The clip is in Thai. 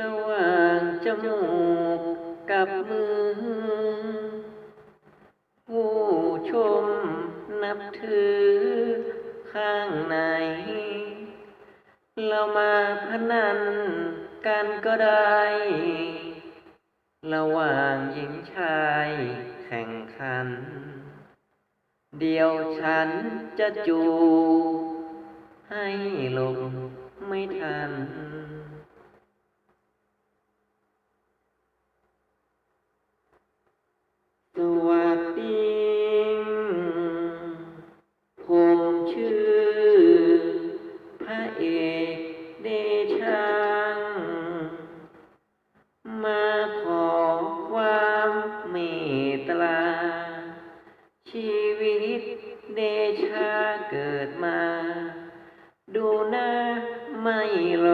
ระหว่างจมูกกับมือ ผู้ชมนับถือข้างไหน เรามาพนันกันก็ได้ ระหว่างหญิงชายแข่งขัน เดี๋ยวฉันจะจูบ ชีวิตเดชาเกิดมา ดูหน้าไม่รอ